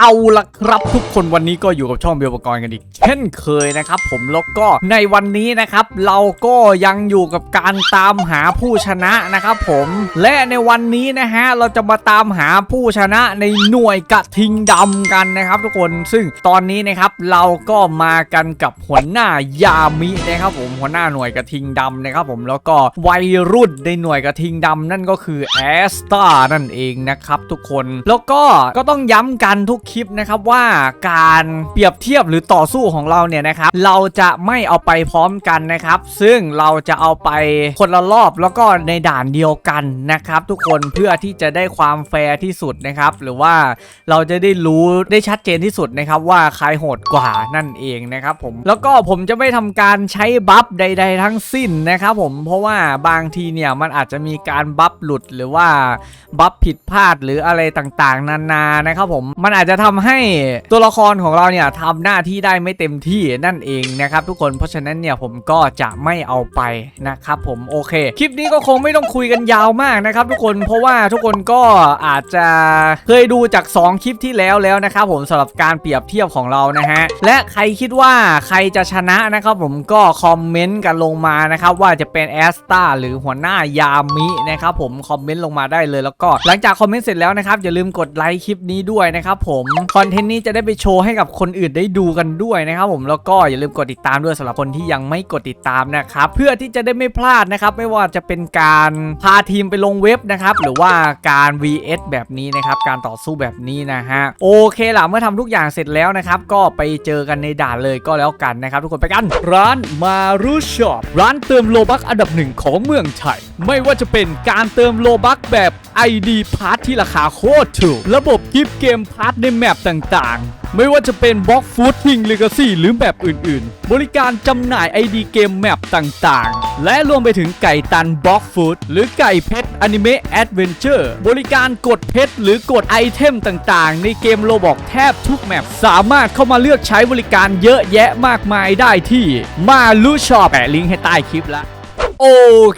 เอาละครับทุกคนวันนี้ก็อยู่กับช่องเบลปกรณ์กันอีก เช่นเคยนะครับ ผมแล้วก็ในวันนี้นะครับ เราก็ยังอยู่กับการตามหาผู้ชนะนะครับผมและในวันนี้นะฮะเราจะมาตามหาผู้ชนะในหน่วยกระทิงดำกันนะครับ ทุกคนซึ่งตอนนี้นะครับเราก็มากันกับหัวหน้ายามินะครับ ผมหัวหน้าหน่วยกระทิงดำนะครับ ผมแล้วก็วัยรุ่นในหน่วยกระทิงดำนั่นก็คือแอสตานั่นเองนะครับทุกคนแล้วก็ก็ต้องย้ำกันทุกคลิปนะครับว่าการเปรียบเทียบหรือต่อสู้ของเราเนี่ยนะครับเราจะไม่เอาไปพร้อมกันนะครับ ซึ่งเราจะเอาไปคนละรอบแล้วก็ในด่านเดียวกันนะครับ ทุกคนเพื่อที่จะได้ความแฟร์ที่สุดนะครับ หรือว่าเราจะได้รู้ได้ชัดเจนที่สุดนะครับว่าใครโหดกว่านั่นเองนะครับผมแล้วก็ผมจะไม่ทำการใช้บัฟใด ๆ ทั้งสิ้นนะครับผมเพราะว่าบางทีเนี่ยมันอาจจะมีการบัฟหลุดหรือว่าบัฟผิดพลาดหรืออะไรต่างๆ นานานะครับผมมันอาจจะะทำให้ตัวละครของเราเนี่ยทำหน้าที่ได้ไม่เต็มที่นั่นเองนะครับทุกคนเพราะฉะนั้นเนี่ยผมก็จะไม่เอาไปนะครับผมโอเค คลิปนี้ก็คงไม่ต้องคุยกันยาวมากนะครับทุกคนเพราะว่าทุกคนก็อาจจะเคยดูจาก 2 คลิปที่แล้วแล้วนะครับผมสำหรับการเปรียบเทียบของเรานะฮะและใครคิดว่าใครจะชนะนะครับผมก็คอมเมนต์กันลงมานะครับว่าจะเป็นแอสตาหรือหัวหน้ายามินะครับผมคอมเมนต์ลงมาได้เลยแล้วก็ หลังจากคอมเมนต์เสร็จแล้วนะครับอย่าลืมกดไลค์คลิปนี้ด้วยนะครับผมคอนเทนต์นี้จะได้ไปโชว์ให้กับคนอื่นได้ดูกันด้วยนะครับผมแล้วก็อย่าลืมกดติดตามด้วยสำหรับคนที่ยังไม่กดติดตามนะครับเพื่อที่จะได้ไม่พลาดนะครับไม่ว่าจะเป็นการพาทีมไปลงเว็บนะครับหรือว่าการ vs แบบนี้นะครับการต่อสู้แบบนี้นะฮะโอเคล่ะเมื่อทำทุกอย่างเสร็จแล้วนะครับก็ไปเจอกันในด่านเลยก็แล้วกันนะครับทุกคนไปกัน ร้านมารูช็อปร้านเติมโลบักอันดับหนึ่งของเมืองไทยไม่ว่าจะเป็นการเติมโลบักแบบ ID พาร์ทที่ราคาโคตรถูกระบบกิฟต์เกมพาร์ทในแมปต่างๆ ไม่ว่าจะเป็นบล็อกฟูดทิงเลกาซี่หรือแมปอื่นๆ บริการจำหน่าย ID เกมแมปต่างๆ และรวมไปถึงไก่ตันบล็อกฟูดหรือไก่เพชรอนิเมะแอดเวนเจอร์บริการกดเพชรหรือกดไอเทมต่างๆ ในเกมโลบอกแทบทุกแมปสามารถเข้ามาเลือกใช้บริการเยอะแยะมากมายได้ที่มาลูชอปแปะลิงก์ให้ใต้คลิปละ โอ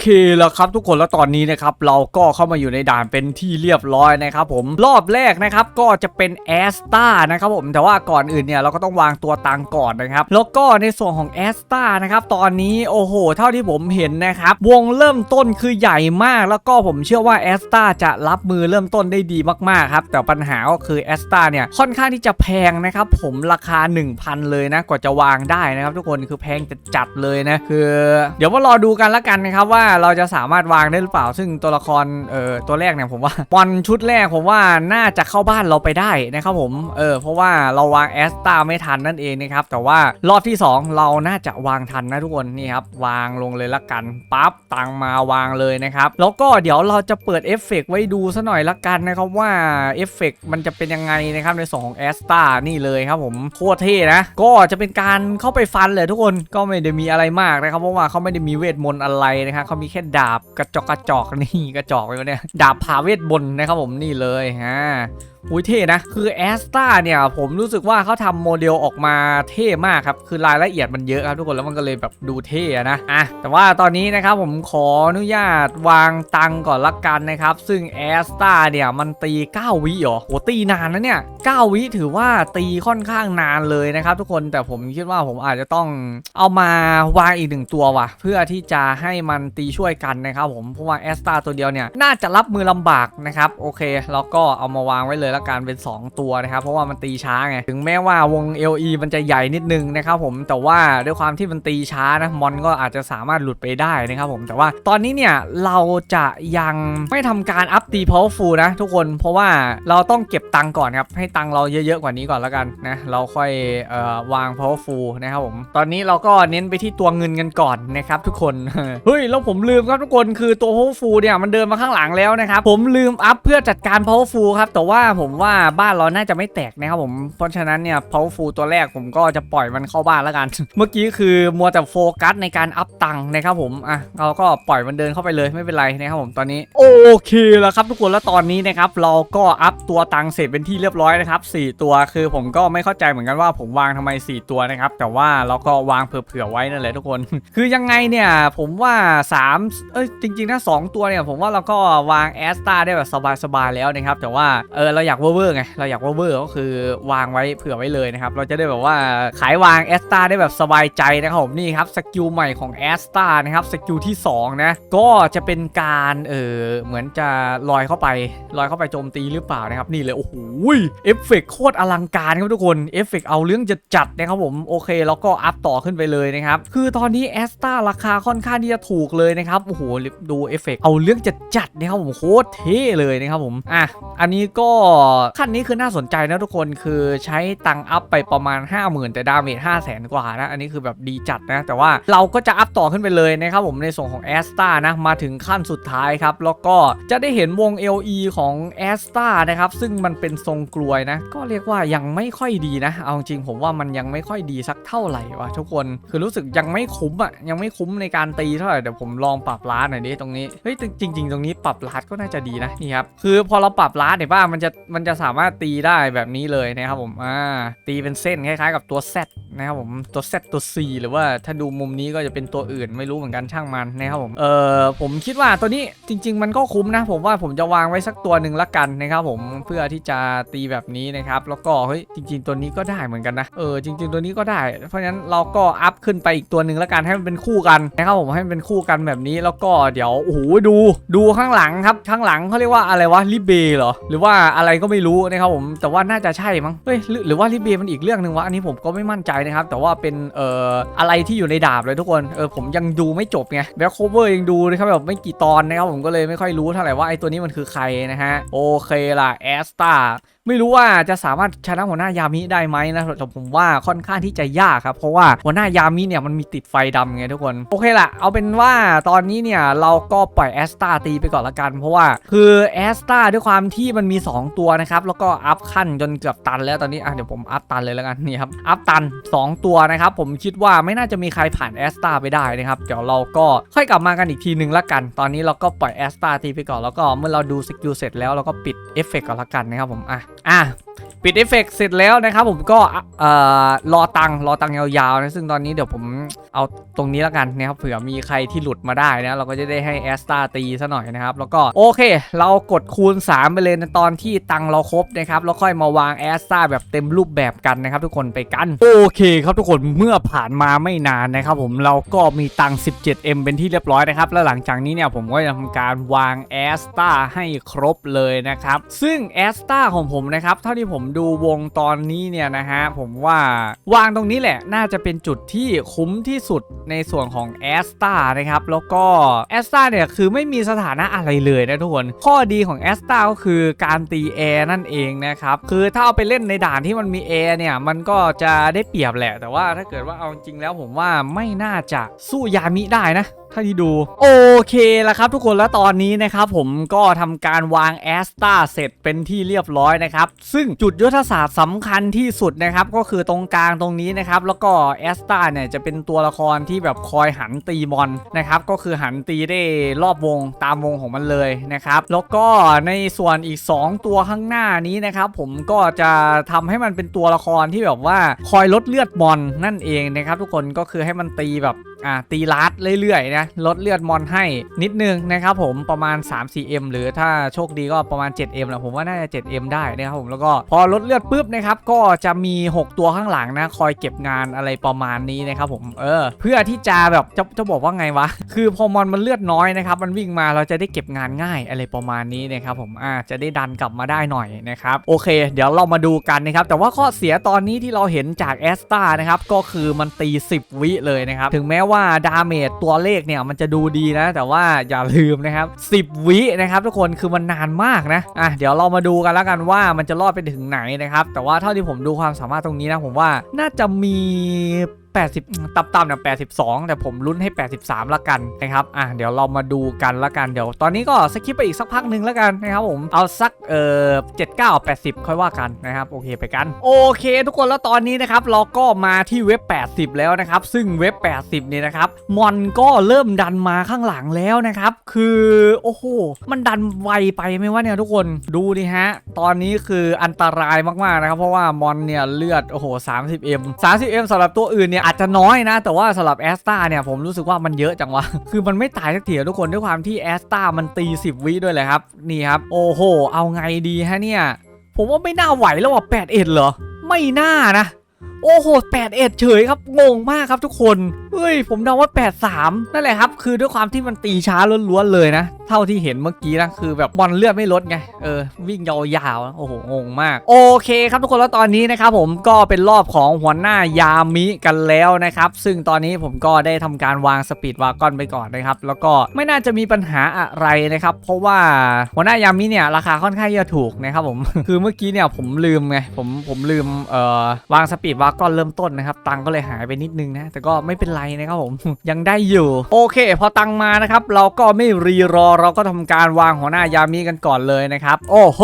เคแล้วครับทุกคนแล้วตอนนี้นะครับเราก็เข้ามาอยู่ในด่านเป็นที่เรียบร้อยนะครับผมรอบแรกนะครับก็จะเป็นแอสตานะครับผมแต่ว่าก่อนอื่นเนี่ยเราก็ต้องวางตัวตังก่อนนะครับแล้วก็ในส่วนของแอสตานะครับตอนนี้โอ้โห เท่าที่ผมเห็นนะครับวงเริ่มต้นคือใหญ่มาก แล้วก็ผมเชื่อว่าแอสตาจะรับมือเริ่มต้นได้ดีมากๆครับแต่ปัญหาก็คือแอสตาเนี่ยค่อนข้างที่จะแพงนะครับผมราคา 1,000 เลยนะกว่าจะวางได้นะครับทุกคนคือแพงจัดๆเลยนะคือ เดี๋ยวมารอดูกันละกันนะครับว่าเราจะสามารถวางได้หรือเปล่า ซึ่งตัวละครเอ่อตัวแรกเนี่ยผมว่าบอลชุดแรกผมว่าน่าจะเข้าบ้านเราไปได้นะครับผมเออเพราะว่าเราวางแอสตาไม่ทันนั่นเองนะครับแต่ว่ารอบที่ 2 เราน่าจะวางทันนะทุกคนนี่ครับวางลงเลยละกันปั๊บตังมาวางเลยนะครับแล้วก็เดี๋ยวเราจะเปิดเอฟเฟกต์ไว้ดูซะหน่อยละกันนะครับว่าเอฟเฟกต์มันจะเป็นยังไงนะครับในส่วนของแอสตานี่เลยครับผมโคตรเท่นะ ก็จะเป็นการเข้าไปฟันเลยทุกคนก็ไม่ได้มีอะไรมากนะครับเพราะว่าเขาไม่ได้มีเวทมนต์อะไรนะครับเขามีแค่ดาบกระจอกกระจอกนี่กระจอกไปวะเนี่ยดาบผ่าเวทบนนะครับผมนี่เลยฮะ อุ้ยเท่นะ คือแอสตาเนี่ยผมรู้สึกว่าเขาทำโมเดลออกมาเท่มากครับ คือรายละเอียดมันเยอะครับทุกคนแล้วมันก็เลยแบบดูเท่นะอะแต่ว่าตอนนี้นะครับผมขออนุญาตวางตังก่อนละกันนะครับ ซึ่งแอสตาเนี่ยมันตี 9 วิเหรอโหตีนานนะเนี่ย 9 วิถือว่าตีค่อนข้างนานเลยนะครับทุกคนแต่ผมคิดว่าผมอาจจะต้องเอามาวางอีกหนึ่งตัวว่ะ เพื่อที่จะให้มันตีช่วยกันนะครับผมเพราะว่าแอสตาตัวเดียวเนี่ยน่าจะรับมือลำบากนะครับโอเคเราก็เอามาวางไว้เลยละกันเป็น 2 ตัวนะครับ เพราะว่ามันตีช้าไง ถึงแม้ว่าวง LE มันจะใหญ่นิดนึงนะครับผม แต่ว่าด้วยความที่มันตีช้านะมอนก็อาจจะสามารถหลุดไปได้นะครับผม แต่ว่าตอนนี้เนี่ยเราจะยังไม่ทำการอัพตี powerful นะทุกคน เพราะว่าเราต้องเก็บตังก่อนครับ ให้ตังเราเยอะๆกว่านี้ก่อนแล้วกันนะ เราค่อยออวาง powerful นะครับผม ตอนนี้เราก็เน้นไปที่ตัวเงินกันก่อนนะครับทุกคน เฮ้ยแล้วผมลืมครับทุกคนคือตัว powerful เนี่ยมันเดินมาข้างหลังแล้วนะครับ ผมลืมอัพเพื่อจัดการ powerful ครับ แต่ว่าผมว่าบ้านเราน่าจะไม่แตกนะครับผมเพราะฉะนั้นเนี่ย powerful ตัวแรกผมก็จะปล่อยมันเข้าบ้านแล้วกัน เมื่อกี้คือมัวแต่โฟกัสในการอัพตังค์นะครับผมอะเราก็ปล่อยมันเดินเข้าไปเลยไม่เป็นไรนะครับผมตอนนี้ โอเคแล้วครับทุกคนแล้วตอนนี้นะครับเราก็อัพตัวตังค์เสร็จเป็นที่เรียบร้อยนะครับ4ตัวคือผมก็ไม่เข้าใจเหมือนกันว่าผมวางทำไม 4 ตัวนะครับแต่ว่าเราก็วางเผื่อๆไว้นั่นแหละทุกคน คือยังไงเนี่ยผมว่า 3 เอ้ยจริงๆนะ2ตัวเนี่ยผมว่าเราก็วางแอสตาได้แบบสบายๆแล้วนะครับแต่ว่าเออเราอยากเวอร์ๆไง เราอยากเวอร์ๆก็คือวางไว้เผื่อไว้เลยนะครับ เราจะได้แบบว่าขายวางแอสตาได้แบบสบายใจนะครับผมนี่ครับสกิลใหม่ของแอสตานะครับสกิลที่สองนะก็จะเป็นการเออเหมือนจะลอยเข้าไปลอยเข้าไปโจมตีหรือเปล่านะครับนี่เลยโอ้โหเอฟเฟกต์โคตรอลังการครับทุกคนเอฟเฟกต์เอาเรื่องจะจัดนะครับผมโอเค แล้วก็อัพต่อขึ้นไปเลยนะครับคือตอนนี้แอสตาราคาค่อนข้างที่จะถูกเลยนะครับโอ้โหดูเอฟเฟกต์เอาเรื่องจะจัดนะครับผมโคตรเท่เลยนะครับผมอะอันนี้ก็ขั้นนี้คือน่าสนใจนะทุกคนคือใช้ตังอัพไปประมาณ 50,000 แต่ดาเมจ5 0 0 0 0 0 กว่านะ อันนี้คือแบบดีจัดนะ แต่ว่าเราก็จะอัพต่อขึ้นไปเลยนะครับผมในส่วนของแอสตานะ มาถึงขั้นสุดท้ายครับ แล้วก็จะได้เห็นวง LE ของแอสตานะครับ ซึ่งมันเป็นทรงกลวยนะ ก็เรียกว่ายังไม่ค่อยดีนะ เอาจริงผมว่ามันยังไม่ค่อยดีสักเท่าไหร่วะทุกคนคือรู้สึกยังไม่คุ้มอะยังไม่คุ้มในการตีเท่าไหร่เดี๋ยวผมลองปรับล้านหน่อยดิตรงนี้เฮ้ยจริง ๆ ตรงนี้ปรับล้านก็น่าจะดีนะนี่ครับคือพอเราปรับล้านเนี่ยว่ามันจะมันจะสามารถตีได้แบบนี้เลยนะครับผมอ่าตีเป็นเส้นคล้ายๆ กับตัว Z นะครับผมตัว Z ตัว C หรือว่าถ้าดูมุมนี้ก็จะเป็นตัวอื่นไม่รู้เหมือนกันช่างมันนะครับผมเออผมคิดว่าตัวนี้จริง ๆ มันก็คุ้มนะ ผมว่าผมจะวางไว้สักตัวหนึ่งละกันนะครับผมเพื่อที่จะตีแบบนี้นะครับแล้วก็เฮ้ยจริง ๆ ตัวนี้ก็ได้เหมือนกันนะเออจริง ๆ ตัวนี้ก็ได้ เพราะฉะนั้นเราก็อัพขึ้นไปอีกตัวหนึ่งละกันให้มันเป็นคู่กันนะครับผมให้มันเป็นคู่กันแบบนี้แล้วก็เดี๋ยวโอ้โหดูดูข้างหลังครับข้างหลังเขาเรียกว่าอะไรวะลิเบเหรอหรือว่าอะไรก็ไม่รู้นะครับผมแต่ว่าน่าจะใช่มั้งเฮ้ยหรือว่าลิเบมันอีกเรื่องหนึ่งวะอันนี้ผมก็ไม่มั่นใจนะครับแต่ว่าเป็นเอ่ออะไรที่อยู่ในดาบเลยทุกคนเออผมยังดูไม่จบไงแบ็คโคเวอร์ยังดูนะครับแบบไม่กี่ตอนนะครับผมก็เลยไม่ค่อยรู้เท่าไหร่ว่าไอ้ตัวนี้มันคือใครนะฮะโอเคล่ะแอสตา ไม่รู้ว่าจะสามารถชนะหัวหน้ายามิได้ไหมนะแต่ผมว่าค่อนข้างที่จะยากครับเพราะว่าหัวหน้ายามิเนี่ยมันมีติดไฟดำไงทุกคนโอเคละเอาเป็นว่าตอนนี้เนี่ยเราก็ปล่อยแอสตาตีไปก่อนละกัน เพราะว่าคือแอสตาด้วยความที่มันมี 2 ตัวนะครับแล้วก็อัพขั้นจนเกือบตันแล้วตอนนี้อะเดี๋ยวผมอัพตันเลยแล้วกันนี่ครับอัพตัน 2 ตัวนะครับผมคิดว่าไม่น่าจะมีใครผ่านแอสตาไปได้นะครับเดี๋ยวเราก็ค่อยกลับมากันอีกทีหนึ่งละกัน ตอนนี้เราก็ปล่อยแอสตาตีไปก่อนแล้วก็เมื่อเราดูสกิลเสร็จแล้วเราก็ปิดเอฟเฟกต์ก่อนละกันนะครับผมอะอะปิดเอฟเฟกต์เสร็จแล้วนะครับผมก็เอ่อรอตังรอตังยาวๆนะซึ่งตอนนี้เดี๋ยวผมเอาตรงนี้แล้วกันนะครับเผื่อมีใครที่หลุดมาได้นะ เราก็จะได้ให้แอสตาตีซะหน่อยนะครับ แล้วก็โอเค เรากดคูณ 3 ไปเลยในตอนที่ตังเราครบนะครับแล้วค่อยมาวางแอสตาแบบเต็มรูปแบบกันนะครับ ทุกคนไปกัน โอเคครับทุกคนเมื่อผ่านมาไม่นานนะครับผมเราก็มีตัง 17M เป็นที่เรียบร้อยนะครับแล้วหลังจากนี้เนี่ยผมก็จะทำการวางแอสตาให้ครบเลยนะครับซึ่งแอสตาของผมนะครับ เท่าที่ผมดูวงตอนนี้เนี่ยนะฮะผมว่าวางตรงนี้แหละ น่าจะเป็นจุดที่คุ้มที่สุดในส่วนของแอสตานะครับ แล้วก็แอสตาเนี่ยคือไม่มีสถานะอะไรเลยนะทุกคน ข้อดีของแอสตาก็คือการตีแอร์นั่นเองนะครับ คือถ้าเอาไปเล่นในด่านที่มันมีแอร์เนี่ย มันก็จะได้เปรียบแหละ แต่ว่าถ้าเกิดว่าเอาจริงแล้วผมว่าไม่น่าจะสู้ยามิได้นะถ้าที่ดูโอเคแล้วครับทุกคนแล้วตอนนี้นะครับผมก็ทำการวางแอสตาเสร็จเป็นที่เรียบร้อยนะครับซึ่งจุดยุทธศาสตร์สำคัญที่สุดนะครับก็คือตรงกลางตรงนี้นะครับแล้วก็แอสตาเนี่ยจะเป็นตัวละครที่แบบคอยหันตีบอลนะครับก็คือหันตีได้รอบวงตามวงของมันเลยนะครับแล้วก็ในส่วนอีก 2 ตัวข้างหน้านี้นะครับผมก็จะทำให้มันเป็นตัวละครที่แบบว่าคอยลดเลือดบอลนั่นเองนะครับทุกคนก็คือให้มันตีแบบ อ่าตีลัดเรื่อยๆนะลดเลือดมอนให้นิดนึงนะครับผมประมาณ 3-4M หรือถ้าโชคดีก็ประมาณ 7M แหละผมว่าน่าจะ 7M ได้นะครับผมแล้วก็พอลดเลือดปุ๊บนะครับก็จะมี 6 ตัวข้างหลังนะคอยเก็บงานอะไรประมาณนี้นะครับผมเออ เพื่อที่จะแบบจะจะบอกว่าไงวะ คือพอมอนมันเลือดน้อยนะครับมันวิ่งมาเราจะได้เก็บงานง่ายอะไรประมาณนี้นะครับผมอ่าจะได้ดันกลับมาได้หน่อยนะครับโอเค เดี๋ยวเรามาดูกันนะครับแต่ว่าข้อเสียตอนนี้ที่เราเห็นจากแอสตานะครับก็คือมันตี 10 วิเลยนะครับถึงแม้ว่าาดาเมจตัวเลขเนี่ยมันจะดูดีนะ แต่ว่าอย่าลืมนะครับ 10 วินะครับทุกคนคือมันนานมากนะอะเดี๋ยวเรามาดูกันแล้วกันว่ามันจะรอดไปถึงไหนนะครับแต่ว่าเท่าที่ผมดูความสามารถตรงนี้นะผมว่าน่าจะมี 80 ต่ำๆเนี่ย82 แต่ผมลุ้นให้ 83 ละกันนะครับ อะ เดี๋ยวเรามาดูกันละกัน เดี๋ยวตอนนี้ก็สคิปไปอีกสักพักหนึ่งละกันนะครับผม เอาสัก เอ่อ79 80 ค่อยว่ากันนะครับ โอเคไปกัน โอเค ทุกคน แล้วตอนนี้นะครับ เราก็มาที่เว็บ 80 แล้วนะครับ ซึ่งเว็บ 80นี่นะครับ มอนก็เริ่มดันมาข้างหลังแล้วนะครับ คือ โอ้โห มันดันไวไปไหมวะเนี่ยทุกคน ดูดิฮะ ตอนนี้คืออันตรายมากๆนะครับ เพราะว่ามอนเนี่ยเลือด โอ้โห 30m 30m สำหรับตัวอื่นเนี่ยอาจจะน้อยนะ แต่ว่าสำหรับแอสตาเนี่ยผมรู้สึกว่ามันเยอะจังวะ คือมันไม่ตายสักทีอะทุกคนด้วยความที่แอสตามันตี 10 วิด้วยเลยครับ นี่ครับ โอ้โห เอาไงดีฮะเนี่ย ผมว่าไม่น่าไหวแล้วอะแปดเอ็ดเหรอ ไม่น่านะ โอ้โหแปดเอ็ดเฉยครับ งงมากครับทุกคน เฮ้ย ผมเดาว่า 83 นั่นแหละครับ คือด้วยความที่มันตีช้าล้วนๆเลยนะ เท่าที่เห็นเมื่อกี้นะ คือแบบบอลเลือดไม่ลดไง เออ วิ่งยาวๆ โอ้โห งงมาก โอเคครับทุกคน แล้วตอนนี้นะครับผมก็เป็นรอบของหัวหน้ายามิกันแล้วนะครับ ซึ่งตอนนี้ผมก็ได้ทำการวางสปีดวากอนไปก่อนนะครับ แล้วก็ไม่น่าจะมีปัญหาอะไรนะครับ เพราะว่าหัวหน้ายามิเนี่ยราคาค่อนข้างจะถูกนะครับผม คือเมื่อกี้เนี่ยผมลืมไง ผมผมลืม เอ่อ วางสปีดวากอนเริ่มต้นนะครับ ตังก็เลยหายไปนิดนึงนะ แต่ก็ไม่เป็นไรนะครับผมยังได้อยู่ โอเค พอตังมานะครับ เราก็ไม่รีรอเราก็ทำการวางหัวหน้ายามิกันก่อนเลยนะครับ โอ้โห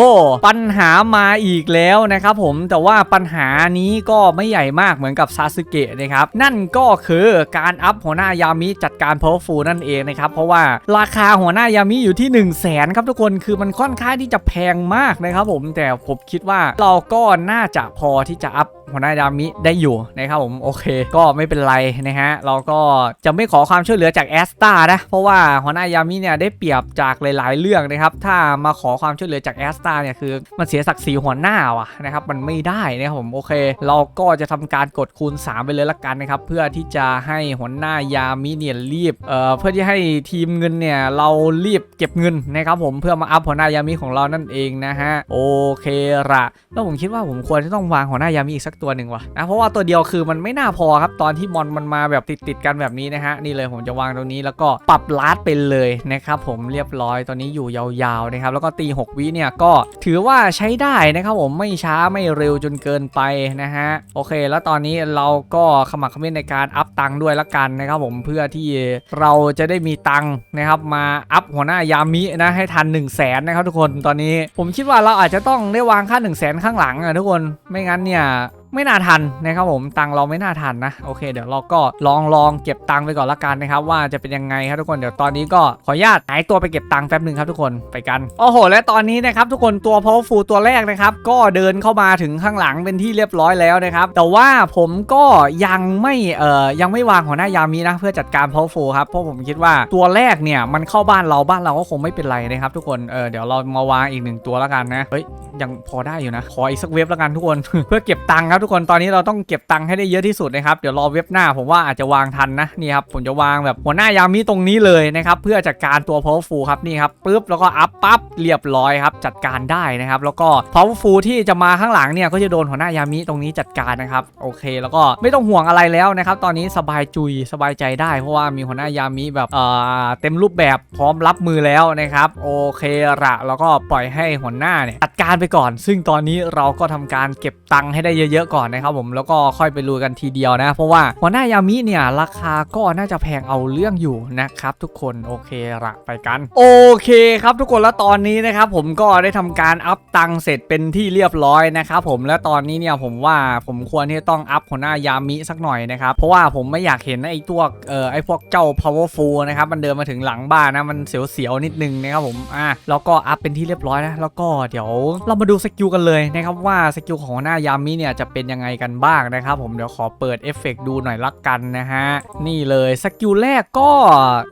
ปัญหามาอีกแล้วนะครับผมแต่ว่าปัญหานี้ก็ไม่ใหญ่มากเหมือนกับซาสึเกะนะครับนั่นก็คือการอัพหัวหน้ายามิจัดการ powerful นั่นเองนะครับเพราะว่าราคาหัวหน้ายามิอยู่ที่ 1 0 0 0 0แสนครับทุกคนคือมันค่อนข้างที่จะแพงมากนะครับผมแต่ผมคิดว่าเราก็น่าจะพอที่จะอัพ หัวหน้ายามิได้อยู่นะครับผมโอเคก็ไม่เป็นไรนะฮะเราก็จะไม่ขอความช่วยเหลือจากแอสตานะเพราะว่าหัวหน้ายามิเนี่ยได้เปรียบจากหลาย ๆ เรื่องนะครับถ้ามาขอความช่วยเหลือจากแอสตาเนี่ยคือมันเสียศักดิ์ศรีหัวหน้าว่ะนะครับมันไม่ได้นะครับผมโอเค เราก็จะทำการกดคูณ 3 ไปเลยละกันนะครับเพื่อที่จะให้หัวหน้ายามิเนี่ยรีบเอ่อเพื่อที่ให้ทีมเงินเนี่ยเรารีบเก็บเงินนะครับผมเพื่อมาอัพหัวหน้ายามิของเรานั่นเองนะฮะโอเคละแล้วผมคิดว่าผมควรจะต้องวางหัวหน้ายามิอีกสักตัวหนึ่งว่ะนะเพราะว่าตัวเดียวคือมันไม่น่าพอครับตอนที่มอนมันมาแบบติดติดๆกันแบบนี้นะฮะนี่เลยผมจะวางตรงนี้แล้วก็ปรับลาดไปเลยนะครับผมเรียบร้อยตอนนี้อยู่ยาวๆนะครับแล้วก็ตี 6 วิเนี่ยก็ถือว่าใช้ได้นะครับผมไม่ช้าไม่เร็วจนเกินไปนะฮะโอเค แล้วตอนนี้เราก็ขมักเขม้นในการอัพตังด้วยละกันนะครับผมเพื่อที่เราจะได้มีตังนะครับมาอัพหัวหน้ายามินะให้ทัน 1 0 0 0 0แสนนะครับทุกคนตอนนี้ผมคิดว่าเราอาจจะต้องได้วางค่า 1 0 0 0 0แสนข้างหลังอะทุกคนไม่งั้นเนี่ยไม่น่าทันนะครับผมตังเราไม่น่าทันนะโอเค เดี๋ยวเราก็ลองลองเก็บตังไปก่อนละกันนะครับว่าจะเป็นยังไงครับทุกคนเดี๋ยวตอนนี้ก็ขออนุญาตหายตัวไปเก็บตังแป๊บหนึ่งครับทุกคนไปกันโอ้โห และตอนนี้นะครับทุกคนตัว powerful ตัวแรกนะครับก็เดินเข้ามาถึงข้างหลังเป็นที่เรียบร้อยแล้วนะครับแต่ว่าผมก็ยังไม่เอ่อยังไม่วางหัวหน้ายามีนะ เพื่อจัดการ powerful ครับเพราะผมคิดว่าตัวแรกเนี่ยมันเข้าบ้านเราบ้านเราก็คงไม่เป็นไรนะครับทุกคนเออเดี๋ยวเรามาวางอีกหนึ่งตัวละกันนะเฮ้ยยังพอได้อยู่นะ ขออีกสักเว็บและกันทุกคน เพื่อเก็บตังค์ครับทุกคน ตอนนี้เราต้องเก็บตังค์ให้ได้เยอะที่สุดนะครับ เดี๋ยวรอเว็บหน้าผมว่าอาจจะวางทันนะ นี่ครับผมจะวางแบบหัวหน้ายามีตรงนี้เลยนะครับ เพื่อจัดการตัว powerful ครับนี่ครับปึ๊บแล้วก็อัพปั๊บเรียบร้อยครับจัดการได้นะครับ แล้วก็ powerful ที่จะมาข้างหลังเนี่ยก็จะโดนหัวหน้ายามิตรงนี้จัดการนะครับโอเค แล้วก็ไม่ต้องห่วงอะไรแล้วนะครับตอนนี้สบายจุยสบายใจได้ เพราะว่ามีหัวหน้ายามิแบบเอ่อเต็มรูปแบบพร้อมรับมือแล้วนะครับโอเคละแล้วก็ปล่อยให้หัวหน้าเนี่ยจัดการไปก่อน ซึ่งตอนนี้เราก็ทำการเก็บตังค์ให้ได้เยอะๆก่อนนะครับผมแล้วก็ค่อยไปลุยกันทีเดียวนะ เพราะว่าหัวหน้ายามิเนี่ยราคาก็น่าจะแพงเอาเรื่องอยู่นะครับทุกคนโอเคละไปกัน โอเคครับทุกคนแล้วตอนนี้นะครับผมก็ได้ทำการอัพตังค์เสร็จเป็นที่เรียบร้อยนะครับผมและตอนนี้เนี่ยผมว่าผมควรที่จะต้องอัพหัวหน้ายามิสักหน่อยนะครับเพราะว่าผมไม่อยากเห็นไอ้ตัวเอ่อไอ้พวกเจ้า powerful นะครับมันเดินมาถึงหลังบ้านนะมันเสียวๆนิดนึงนะครับผมอะแล้วก็อัพเป็นที่เรียบร้อยนะแล้วก็เดี๋ยวเรามาดูสกิลกันเลยนะครับว่าสกิลของหน้ายามิเนี่ยจะเป็นยังไงกันบ้างนะครับผมเดี๋ยวขอเปิดเอฟเฟกต์ดูหน่อยละกันนะฮะนี่เลยสกิลแรกก็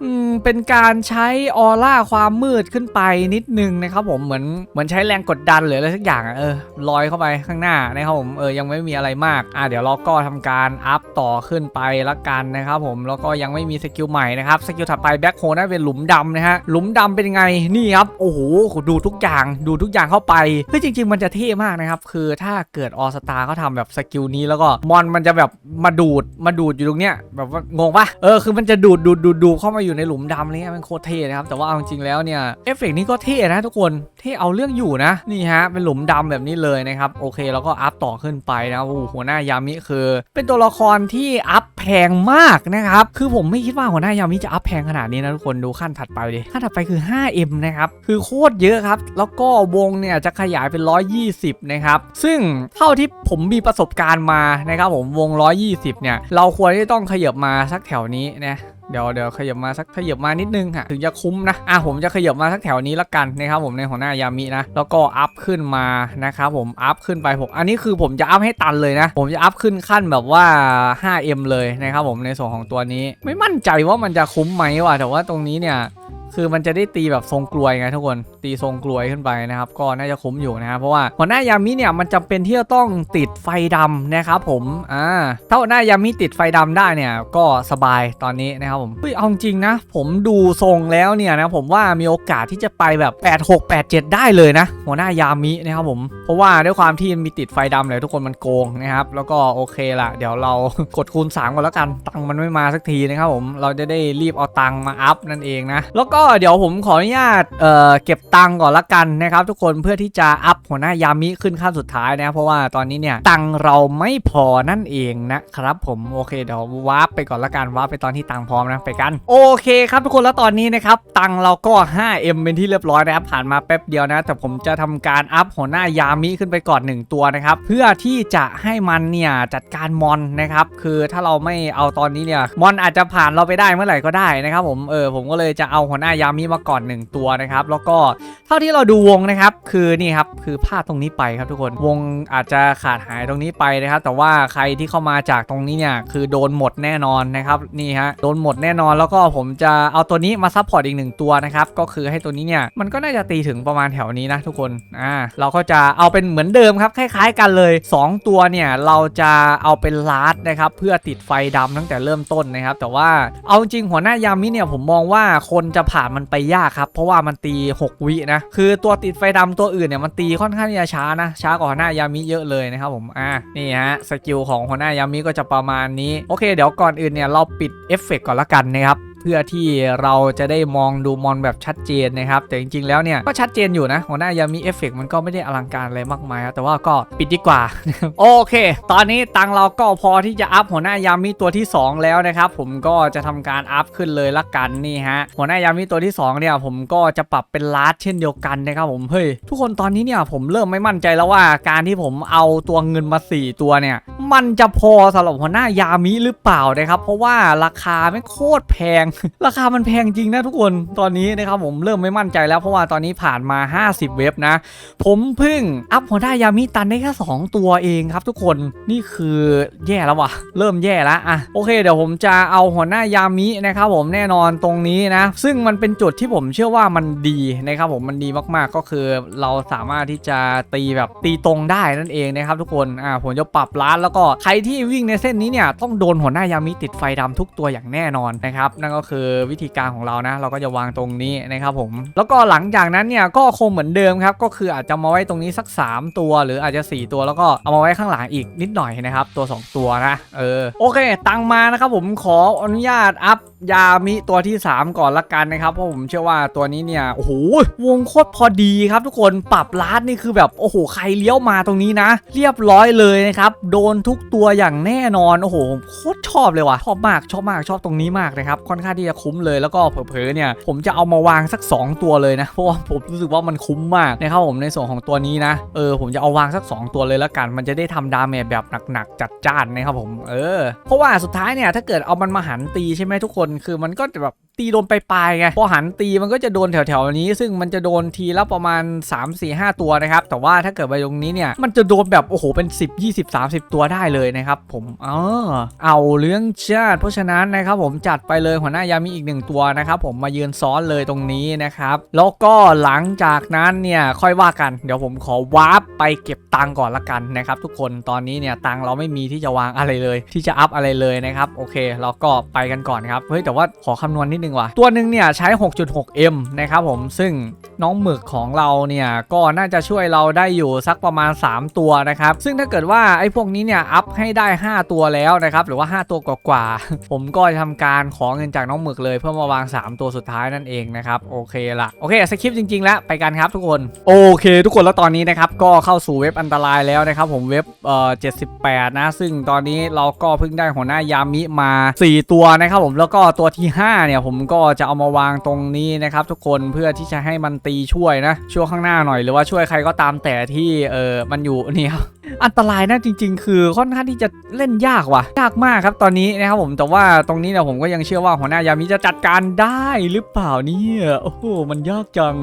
อืมเป็นการใช้ออร่าความมืดขึ้นไปนิดนึงนะครับผมเหมือนเหมือนใช้แรงกดดันหรืออะไรสักอย่างเออลอยเข้าไปข้างหน้านะครับผมเออยังไม่มีอะไรมากอะเดี๋ยวเราก็ทำการอัพต่อขึ้นไปละกันนะครับผมแล้วก็ยังไม่มีสกิลใหม่นะครับสกิลถัดไปแบ็คโฮน่าเป็นหลุมดำนะฮะหลุมดำเป็นไงนี่ครับโอ้โหดูทุกอย่างดูทุกอย่างเข้าไปเฮ้ยจริง ๆ มันจะเท่มากนะครับ คือถ้าเกิดออสตาเขาทำแบบสกิลนี้แล้วก็มอนมันจะแบบมาดูดมาดูดอยู่ตรงเนี้ยแบบว่างงปะเออคือมันจะดูดดูดดูดดูเข้ามาอยู่ในหลุมดำอะไรเงี้ยมันโคตรเท่นะครับแต่ว่าเอาจริงๆแล้วเนี่ยเอฟเฟกต์นี้ก็เท่นะทุกคนเท่เอาเรื่องอยู่นะนี่ฮะเป็นหลุมดำแบบนี้เลยนะครับโอเคแล้วก็อัพต่อขึ้นไปนะโอ้หหัวหน้ายามิคือ เป็นตัวละครที่อัพแพงมากนะครับคือผมไม่คิดว่าหัวหน้ายามิจะอัพแพงขนาดนี้นะทุกคนดูขั้นถัดไปดิขั้นถัดไปคือ 5M นะครับคือโคตรเยอะครับแล้วก็วงเนี่ยจะขยายเป็น 120 นะครับ ซึ่งเท่าที่ผมมีประสบการณ์มานะครับผมวง 120 เนี่ย เราควรที่ต้องขยับมาสักแถวนี้นะเดี๋ยวเดี๋ยวขยับมาสักขยับมานิดนึงค่ะถึงจะคุ้มนะอะผมจะขยับมาสักแถวนี้ละกันนะครับผมในหัวหน้ายามินะแล้วก็อัพขึ้นมานะครับผมอัพขึ้นไปผมอันนี้คือผมจะอัพให้ตันเลยนะ ผมจะอัพขึ้นขั้นแบบว่า 5M เลยนะครับผมในส่วนของตัวนี้ ไม่มั่นใจว่ามันจะคุ้มไหมว่ะแต่ว่าตรงนี้เนี่ย คือมันจะได้ตีแบบทรงกลวยไงทุกคนตีทรงกลวยขึ้นไปนะครับ ก็น่าจะคุ้มอยู่นะครับเพราะว่าหัวหน้ายามิเนี่ยมันจำเป็นที่จะต้องติดไฟดำนะครับผมอ่าถ้าหัวหน้ายามิติดไฟดำได้เนี่ยก็สบายตอนนี้นะครับผมเฮ้ยเอาจริงนะ ผมดูทรงแล้วเนี่ยนะผมว่ามีโอกาสที่จะไปแบบ 86 87 ได้เลยนะ หัวหน้ายามินะครับผมเพราะว่าด้วยความที่มันมีติดไฟดำเลยทุกคนมันโกงนะครับแล้วก็โอเคละเดี๋ยวเรากดคูณ3ก่อนแล้วกันตังมันไม่มาสักทีนะครับผมเราจะได้รีบเอาตังมาอัพนั่นเองนะแล้วก็็เดี๋ยวผมขออนุญาตเอ่อเก็บตังค์ก่อนละกันนะครับทุกคนเพื่อที่จะอัพหัวหน้ายามิขึ้นขั้นสุดท้ายนะเพราะว่าตอนนี้เนี่ยตังค์เราไม่พอนั่นเองนะครับผมโอเคเดี๋ยววาร์ปไปก่อนละกันวาร์ปไปตอนที่ตังค์พร้อมนะไปกัน โอเคครับทุกคนแล้วตอนนี้นะครับตังค์เราก็ 5M เป็นที่เรียบร้อยนะครับผ่านมาแป๊บเดียวนะ แต่ผมจะทำการอัพหัวหน้ายามิขึ้นไปก่อน 1 ตัวนะครับเพื่อที่จะให้มันเนี่ยจัดการมอนนะครับคือถ้าเราไม่เอาตอนนี้เนี่ยมอนอาจจะผ่านเราไปได้เมื่อไหร่ก็ได้นะครับผมเออผมก็เลยจะเอาหัวหน้ายามิมาก่อน 1 ตัวนะครับ แล้วก็เท่าที่เราดูวงนะครับ คือนี่ครับคือพลาดตรงนี้ไปครับทุกคนวงอาจจะขาดหายตรงนี้ไปนะครับ แต่ว่าใครที่เข้ามาจากตรงนี้เนี่ยคือโดนหมดแน่นอนนะครับนี่ฮะโดนหมดแน่นอนแล้วก็ผมจะเอาตัวนี้มาซัพพอร์ตอีกหนึ่งตัวนะครับก็คือให้ตัวนี้เนี่ยมันก็น่าจะตีถึงประมาณแถวนี้นะทุกคนอ่าเราก็จะเอาเป็นเหมือนเดิมครับคล้ายๆ กันเลย 2 ตัวเนี่ยเราจะเอาเป็นลาดนะครับเพื่อติดไฟดำตั้งแต่เริ่มต้นนะครับ แต่ว่าเอาจริงหัวหน้ายามิเนี่ยผมมองว่าคนจะผ่านมันไปยากครับ เพราะว่ามันตี 6 วินะ คือตัวติดไฟดำตัวอื่นเนี่ยมันตีค่อนข้างที่จะช้านะ ช้ากว่าหัวหน้ายามิเยอะเลยนะครับผมอ่านี่ฮะสกิลของหัวหน้ายามิก็จะประมาณนี้โอเค เดี๋ยวก่อนอื่นเนี่ยเราปิดเอฟเฟกต์ก่อนละกันนะครับ เพื่อที่เราจะได้มองดูมอนแบบชัดเจนนะครับ แต่จริงๆ แล้วเนี่ย ก็ชัดเจนอยู่นะหัวหน้ายามีเอฟเฟกต์มันก็ไม่ได้อลังการอะไรมากมายครับแต่ว่าก็ปิดดีกว่า โอเค ตอนนี้ตังเราก็พอที่จะอัพหัวหน้ายามีตัวที่ 2 แล้วนะครับ ผมก็จะทำการอัพขึ้นเลยละกันนี่ฮะหัวหน้ายามีตัวที่2เนี่ยผมก็จะปรับเป็นลาร์ดเช่นเดียวกันนะครับผมเฮ้ยทุกคนตอนนี้เนี่ยผมเริ่มไม่มั่นใจแล้วว่าการที่ผมเอาตัวเงินมา 4 ตัวเนี่ยมันจะพอสำหรับหัวหน้ายามิหรือเปล่านะครับเพราะว่าราคาไม่โคตรแพงราคามันแพงจริงนะทุกคนตอนนี้นะครับผมเริ่มไม่มั่นใจแล้วเพราะว่าตอนนี้ผ่านมา 50 เว็บนะ ผมเพิ่งอัพหัวหน้ายามิตันได้แค่2ตัวเองครับทุกคนนี่คือแย่แล้ววะเริ่มแย่แล้วอะโอเคเดี๋ยวผมจะเอาหัวหน้ายามินะครับผมแน่นอนตรงนี้นะ ซึ่งมันเป็นจุดที่ผมเชื่อว่ามันดีนะครับผมมันดีมากๆก็คือเราสามารถที่จะตีแบบตีตรงได้นั่นเองนะครับทุกคนอ่าผมจะปรับร้านแล้วก็ใครที่วิ่งในเส้นนี้เนี่ยต้องโดนหัวหน้ายามิติดไฟดำทุกตัวอย่างแน่นอนนะครับนั่นก็็คือวิธีการของเรานะ เราก็จะวางตรงนี้นะครับผม แล้วก็หลังจากนั้นเนี่ยก็คงเหมือนเดิมครับ ก็คืออาจจะมาไว้ตรงนี้สัก 3 ตัว หรืออาจจะ 4 ตัวแล้วก็เอามาไว้ข้างหลังอีกนิดหน่อยนะครับ ตัว 2 ตัวนะ เออ โอเค ตังมานะครับผมขออนุญาตอัพ ยามิตัวที่ 3 ก่อนละกันนะครับ เพราะผมเชื่อว่าตัวนี้เนี่ยโอ้โหวงโคตรพอดีครับทุกคนปรับลาดนี่คือแบบโอ้โหใครเลี้ยวมาตรงนี้นะ เรียบร้อยเลยนะครับโดนทุกตัวอย่างแน่นอนโอ้โหโคตรชอบเลยว่ะชอบมากชอบมากชอบตรงนี้มากนะครับค่อนข้างที่จะคุ้มเลยแล้วก็เผลอๆเนี่ยผมจะเอามาวางสัก 2 ตัวเลยนะเพราะว่าผมรู้สึกว่ามันคุ้มมากนะครับผมในส่วนของตัวนี้นะเออผมจะเอาวางสัก 2 ตัวเลยละกัน มันจะได้ทำดาเมจแบบหนักๆจัดจ้านนะครับผมเออเพราะว่าสุดท้ายเนี่ยถ้าเกิดเอามันมาหันตีใช่ไหมทุกคนคือมันก็จะแบบตีโดนปลายๆไงพอหันตีมันก็จะโดนแถวๆนี้ ซึ่งมันจะโดนทีละประมาณ 3 4 5 ตัวนะครับ แต่ว่าถ้าเกิดไปตรงนี้เนี่ยมันจะโดนแบบโอ้โหเป็น 10 20 30 ตัวได้เลยนะครับผมเออเอาเรื่องชาติเพราะฉะนั้นนะครับผมจัดไปเลยหัวหน้ายามีอีกหนึ่งตัวนะครับผมมายืนซ้อนเลยตรงนี้นะครับแล้วก็หลังจากนั้นเนี่ยค่อยว่ากันเดี๋ยวผมขอวาร์ปไปเก็บตังก่อนละกันนะครับทุกคนตอนนี้เนี่ยตังเราไม่มีที่จะวางอะไรเลย ที่จะอัพอะไรเลยนะครับโอเคเราก็ไปกันก่อนครับเฮ้ยแต่ว่าขอคำนวณนิดนึงว่ะ ตัวหนึ่งเนี่ยใช้ 6.6M นะครับผมซึ่งน้องหมึกของเราเนี่ยก็น่าจะช่วยเราได้อยู่สักประมาณ 3 ตัวนะครับซึ่งถ้าเกิดว่าไอ้พวกนี้เนี่ยอัพให้ได้ 5 ตัวแล้วนะครับหรือว่า 5 ตัวกว่าๆผมก็จะทำการขอเงินจากน้องหมึกเลยเพื่อมาวาง 3 ตัวสุดท้ายนั่นเองนะครับโอเคละโอเคสคริปต์จริงๆ แล้วไปกันครับทุกคนโอเค ทุกคนแล้วตอนนี้นะครับก็เข้าสู่เว็บอันตรายแล้วนะครับผมเว็บเอ่อ78 นะ ซึ่งตอนนี้เราก็เพิ่งได้หัวหน้ายามิมา 4 ตัวนะครับผมแล้วก็ตัวที่5เนี่ยผมก็จะเอามาวางตรงนี้นะครับ ทุกคนเพื่อที่จะให้มันตีช่วยนะช่วยข้างหน้าหน่อยหรือว่าช่วยใครก็ตามแต่ที่เออมันอยู่เนี่ยอันตรายนะจริง ๆ คือค่อนข้างที่จะเล่นยากว่ะยากมากครับตอนนี้นะครับผมแต่ว่าตรงนี้เนี่ยผมก็ยังเชื่อว่าหัวหน้ายามิจะจัดการได้หรือเปล่าเนี่ยโอ้โหมันยากจัง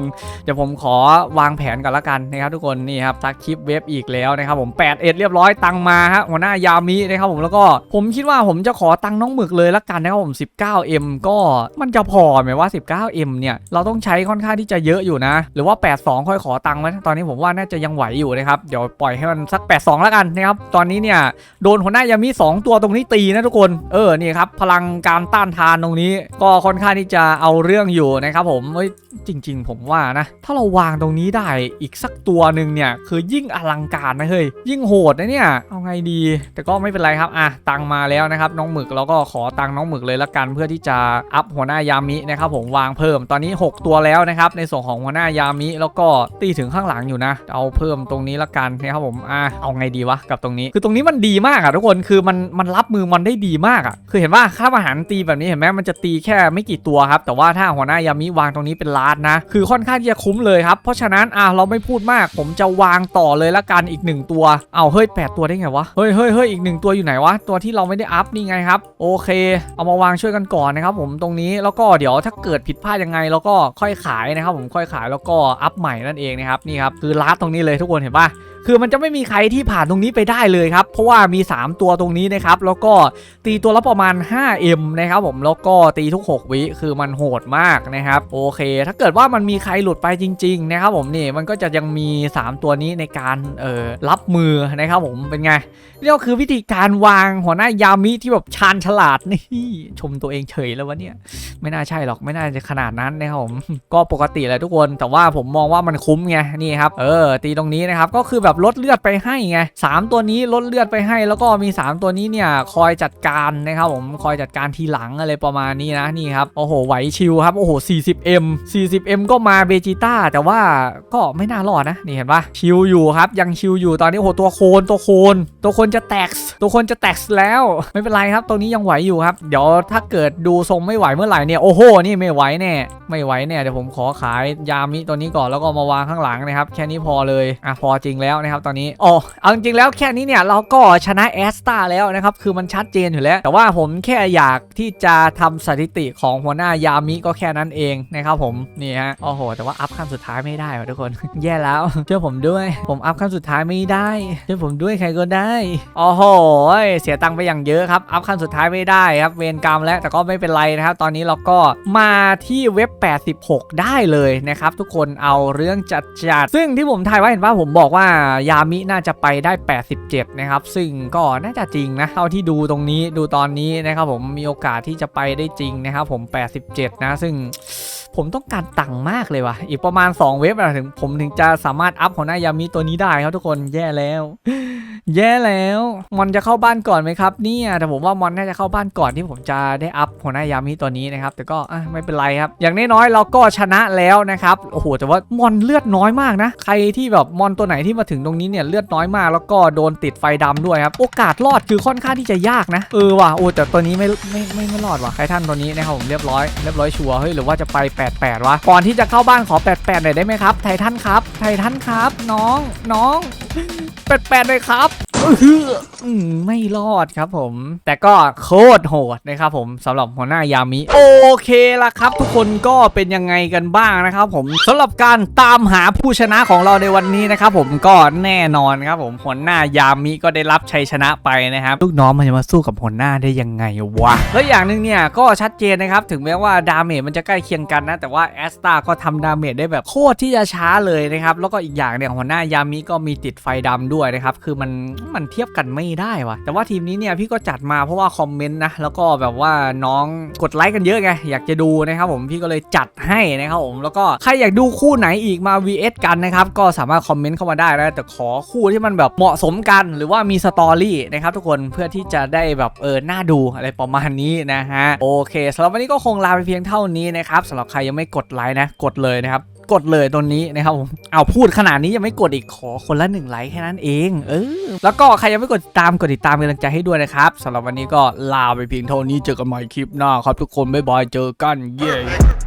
เดี๋ยวผมขอวางแผนก่อนละกันนะครับทุกคนนี่ครับทักคลิปเว็บอีกแล้วนะครับผม8เอ็ดเรียบร้อยตังมาฮะหัวหน้ายามินะครับผมแล้วก็ผมคิดว่าผมจะขอตังน้องหมึกเลยละกันนะครับผม 19M ก็มันจะพอไหมว่า 19M เนี่ย เราต้องใช้ค่อนข้างที่จะเยอะอยู่นะ หรือว่า 82 ค่อยขอตังค์ไว้ตอนนี้ผมว่าน่าจะยังไหวอยู่นะครับ เดี๋ยวปล่อยให้มันสัก 82 แล้วกันนะครับ ตอนนี้เนี่ยโดนหัวหน้ายามิ2ตัวตรงนี้ตีนะทุกคน เออ นี่ครับ พลังการต้านทานตรงนี้ ก็ค่อนข้างที่จะเอาเรื่องอยู่นะครับผมเอ้ย จริง ๆ ผมว่านะ ถ้าเราวางตรงนี้ได้อีกสักตัวหนึ่งเนี่ย คือยิ่งอลังการนะเฮ้ย ยิ่งโหดนะเนี่ย เอาไงดี แต่ก็ไม่เป็นไรครับ อะ ตังมาแล้วนะครับ น้องหมึก เราก็ขอตังน้องหมึกเลยละกันเพื่อที่จะอัพหัวหน้ายามินะครับผมวางเพิ่มตอนนี้ 6 ตัวแล้วนะครับในส่วนของหัวหน้ายามิ แล้วก็ตีถึงข้างหลังอยู่นะ เอาเพิ่มตรงนี้ละกันนะครับผมอะเอาไงดีวะกับตรงนี้ คือตรงนี้มันดีมากอะทุกคนคือมันมันรับมือมันได้ดีมากอะคือเห็นว่าค่าอาหารตีแบบนี้เห็นไหมมันจะตีแค่ไม่กี่ตัวครับแต่ว่าถ้าหัวหน้ายามิวางตรงนี้เป็นล้านนะ คือค่อนข้างจะคุ้มเลยครับเพราะฉะนั้นอะเราไม่พูดมาก ผมจะวางต่อเลยละกันอีกหนึ่งตัวเอาเฮ้ยแปดตัวได้ไงวะเฮ้ยเฮ้ยเฮ้ยอีกหนึ่งตัวอยู่ไหนวะตัวที่เราไม่ได้อัพนี่ไงครับโอเค เอามาวางช่วยกันก่อนนะครับผมตรงนี้แล้วก็เดี๋ยวถ้าเกิดผิดพลาดยังไงเราก็ค่อยขายนะครับ ผมค่อยขายแล้วก็อัพใหม่นั่นเองนะครับนี่ครับคือลัดตรงนี้เลยทุกคนเห็นปะคือมันจะไม่มีใครที่ผ่านตรงนี้ไปได้เลยครับ เพราะว่ามี 3 ตัวตรงนี้นะครับ แล้วก็ตีตัวละประมาณ 5M นะครับผมแล้วก็ตีทุก 6 วิคือมันโหดมากนะครับโอเค ถ้าเกิดว่ามันมีใครหลุดไปจริง ๆ นะครับ ผมนี่มันก็จะยังมี 3 ตัวนี้ในการเอ่อรับมือนะครับผมเป็นไงนี่ก็คือวิธีการวางหัวหน้ายามิที่แบบชาญฉลาดนี่ชมตัวเองเฉยแล้ววะเนี่ยไม่น่าใช่หรอกไม่น่าจะขนาดนั้นนะครับผมก็ปกติแหละทุกคน แต่ว่าผมมองว่ามันคุ้มไงนี่ครับเออตีตรงนี้นะครับก็คือแบบลดเลือดไปให้ไงสามตัวนี้ลดเลือดไปให้ แล้วก็มี 3 ตัวนี้เนี่ยคอยจัดการนะครับผมคอยจัดการทีหลังอะไรประมาณนี้นะนี่ครับโอ้โหไหวชิวครับโอ้โห 40M 40M ก็มาเบจิต้าแต่ว่าก็ไม่น่ารอดนะนี่เห็นปะชิวอยู่ครับยังชิวอยู่ตอนนี้โอ้โหตัวโคนตัวโคนตัวโคนจะแตกตัวโคนจะแตกแล้วไม่เป็นไรครับตรงนี้ยังไหวอยู่ครับ เดี๋ยวถ้าเกิดดูทรงไม่ไหวเมื่อไหร่เนี่ยโอ้โหนี่ไม่ไหวแน่ไม่ไหวแน่เดี๋ยวผมขอขายยามิตัวนี้ก่อนแล้วก็มาวางข้างหลังนะครับ แค่นี้พอเลยอะพอจริงแล้วนะครับตอนนี้อ๋อเอาจริงแล้วแค่นี้เนี่ยเราก็ชนะแอสตาแล้วนะครับคือมันชัดเจนอยู่แล้ว แต่ว่าผมแค่อยากที่จะทำสถิติของหัวหน้ายามิก็แค่นั้นเองนะครับผมนี่ฮะโอ้โห แต่ว่าอัพขั้นสุดท้ายไม่ได้ทุกคน แย่แล้วช่วยผมด้วย ผมอัพขั้นสุดท้ายไม่ได้ช่วยผมด้วยใครก็ได้โอ้โหเสียตังค์ไปอย่างเยอะครับอัพขั้นสุดท้ายไม่ได้ครับเวรกรรมแล้วแต่ก็ไม่เป็นไรนะครับตอนนี้ล้วก็มาที่เว็บ 86 ได้เลยนะครับทุกคนเอาเรื่องจัดจัดๆซึ่งที่ผมทายไว้เห็นว่าผมบอกว่ายามิน่าจะไปได้ 87 นะครับ ซึ่งก็น่าจะจริงนะเท่าที่ดูตรงนี้ดูตอนนี้นะครับผมมีโอกาสที่จะไปได้จริงนะครับผม 87 นะซึ่ง ผมต้องการตังค์มากเลยว่ะ อีกประมาณ 2 เว็บอะถึงผมถึงจะสามารถอัพหัวหน้ายามิตัวนี้ได้ครับทุกคนแย่แล้ว แย่แล้ว มอนจะเข้าบ้านก่อนไหมครับเนี่ยแต่ผมว่ามอนน่าจะเข้าบ้านก่อนที่ผมจะได้อัพหัวหน้ายามิตัวนี้นะครับ แต่ก็ไม่เป็นไรครับ อย่างน้อยๆเราก็ชนะแล้วนะครับโอ้โหแต่ว่ามอนเลือดน้อยมากนะ ใครที่แบบมอนตัวไหนที่มาถึงตรงนี้เนี่ยเลือดน้อยมาก แล้วก็โดนติดไฟดำด้วยครับโอกาสรอดคือค่อนข้างที่จะยากนะเออว่ะโอ้แต่ตัวนี้ไม่ไม่ไม่ไม่รอดว่ะใครท่านตัวนี้นะครับผมเรียบร้อยเรียบร้อยชัวร์เฮ้ยหรือว่าจะไป88วะก่อนที่จะเข้าบ้านขอ 88หน่อยได้ไหมครับ ไททันครับ ไททันครับ น้องน้อง 88เลยครับไม่รอดครับผม แต่ก็โคตรโหดนะครับผมสำหรับหัวหน้ายามิ โอเคละครับ ทุกคนก็เป็นยังไงกันบ้างนะครับผมสำหรับการตามหาผู้ชนะของเราในวันนี้นะครับผมก็แน่นอนครับผมหัวหน้ายามิก็ได้รับชัยชนะไปนะครับลูกน้องมันจะมาสู้กับหัวหน้าได้ยังไงวะแล้วอย่างหนึ่งเนี่ยก็ชัดเจนนะครับถึงแม้ว่าดาเมจมันจะใกล้เคียงกันนะ แต่ว่าแอสตาก็ทำดาเมจได้แบบโคตรที่จะช้าเลยนะครับแล้วก็อีกอย่างเนี่ยหัวหน้ายามิก็มีติดไฟดำด้วยนะครับคือมันมันเทียบกันไม่ได้วะแต่ว่าทีมนี้เนี่ยพี่ก็จัดมาเพราะว่าคอมเมนต์นะแล้วก็แบบว่าน้องกดไลค์กันเยอะไงอยากจะดูนะครับผมพี่ก็เลยจัดให้นะครับผมแล้วก็ใครอยากดูคู่ไหนอีกมา vs กันนะครับก็สามารถคอมเมนต์เข้ามาได้นะแต่ขอคู่ที่มันแบบเหมาะสมกัน หรือว่ามีสตอรี่นะครับทุกคนเพื่อที่จะได้แบบเออน่าดูอะไรประมาณนี้นะฮะโอเคสำหรับวันนี้ก็คงลาไปเพียงเท่านี้นะครับสำหรับใครยังไม่กดไลค์นะกดเลยนะครับ กดเลยตัวนี้นะครับผมเอาพูดขนาดนี้ยังไม่กดอีกขอคนละหนึ่งไลค์แค่นั้นเองเออแล้วก็ใครยังไม่กดติดตามกดติดตามเป็นกำลังใจให้ด้วยนะครับสำหรับวันนี้ก็ลาไปเพียงเท่านี้เจอกันใหม่คลิปหน้าครับทุกคนบ๊ายบายเจอกันเย้